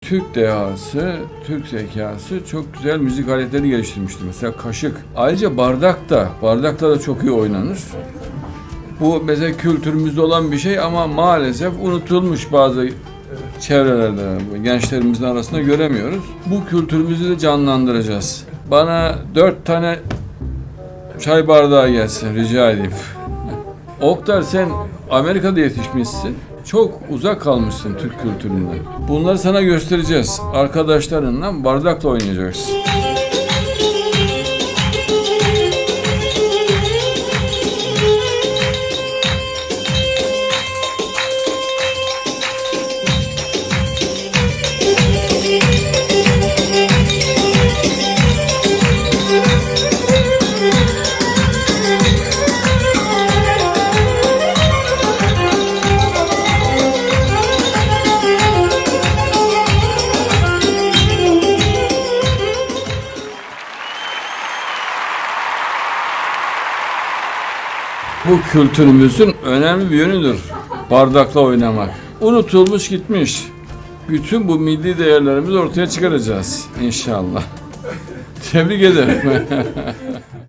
Türk dehası, Türk zekası çok güzel müzik aletleri geliştirmişti. Mesela kaşık. Ayrıca bardak da, bardakla da çok iyi oynanır. Bu mesela kültürümüzde olan bir şey ama maalesef unutulmuş bazı çevrelerde, gençlerimizin arasında göremiyoruz. Bu kültürümüzü de canlandıracağız. Bana dört tane çay bardağı gelsin rica edeyim. Oktar sen Amerika'da yetişmişsin. Çok uzak kalmışsın Türk kültüründen. Bunları sana göstereceğiz. Arkadaşlarınla bardakla oynayacaksın. Bu kültürümüzün önemli bir yönüdür. Bardakla oynamak. Unutulmuş gitmiş. Bütün bu milli değerlerimizi ortaya çıkaracağız inşallah. Tebrik ederim.